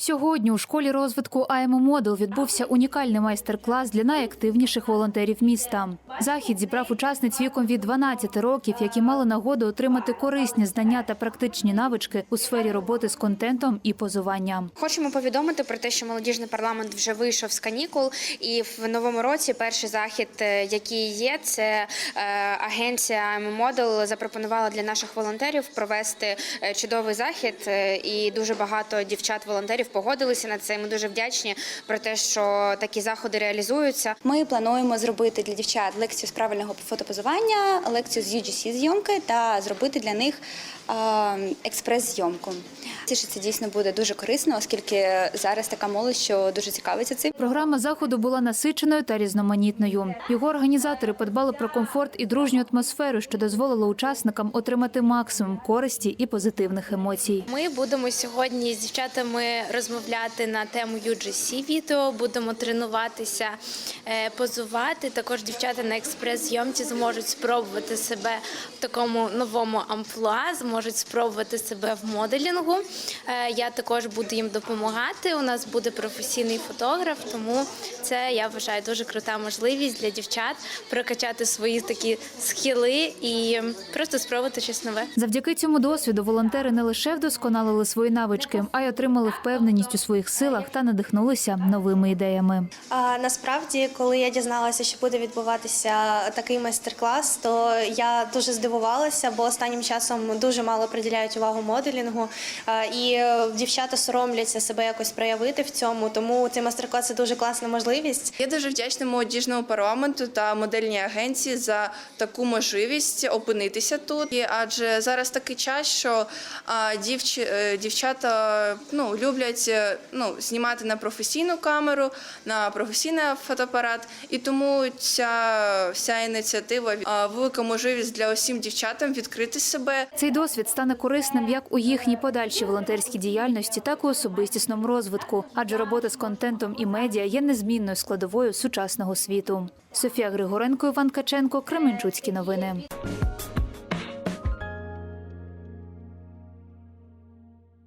Сьогодні у школі розвитку АМО Модел відбувся унікальний майстер-клас для найактивніших волонтерів міста. Захід зібрав учасниць віком від 12 років, які мали нагоду отримати корисні знання та практичні навички у сфері роботи з контентом і позуванням. Хочемо повідомити про те, що молодіжний парламент вже вийшов з канікул, і в новому році перший захід, е, який є, це е, агенція I'm Model запропонувала для наших волонтерів провести е, чудовий захід. І дуже багато дівчат-волонтерів погодилися на це. Ми дуже вдячні про те, що такі заходи реалізуються. Ми плануємо зробити для дівчат лекцію з правильного фотопозування, лекцію з UGC зйомки та зробити для них е, експрес-зйомку. Це це дійсно буде дуже корисно, оскільки зараз така молодь, що дуже цікавиться цим. Програма заходу була насиченою та різноманітною. Його організатори подбали про комфорт і дружню атмосферу, що дозволило учасникам отримати максимум користі і позитивних емоцій. Ми будемо сьогодні з дівчатами розмовляти на тему UGC відео, будемо тренуватися, е, позувати. Також дівчата на експрес-зйомці зможуть спробувати себе в такому новому амплуа, зможуть спробувати себе в моделінгу. Е, Я також буду їм допомагати. У нас буде професійний фотограф, тому це я вважаю дуже крута можливість для дівчат прокачати свої такі схили і просто спробувати щось нове. Завдяки цьому досвіду волонтери не лише вдосконалили свої навички, а й отримали впевненість у своїх силах та надихнулися новими ідеями. А, насправді, коли я дізналася, що буде відбуватися такий майстер-клас, то я дуже здивувалася, бо останнім часом дуже мало приділяють увагу моделінгу, а, і е, дівчата соромляться себе якось проявити в цьому. Тому цей майстер-клас це дуже класна можливість. Я дуже вдячна молодіжному парламенту та модельній агенції за таку можливість опинитися тут. І Адже зараз такий час, що дівч... е, дівчата ну, люблять е, ну, знімати на професійну камеру, на професійний фотоапарат. І тому ця вся ініціатива велика можливість для усім дівчатам відкрити себе. Цей досвід стане корисним як у їхній подальшій волонтерській діяльності, так і у особистісному розвитку, адже робота з контентом і медіа є незмінною складовою сучасного світу. Софія Григоренко, Іван Каченко, Кременчуцькі новини.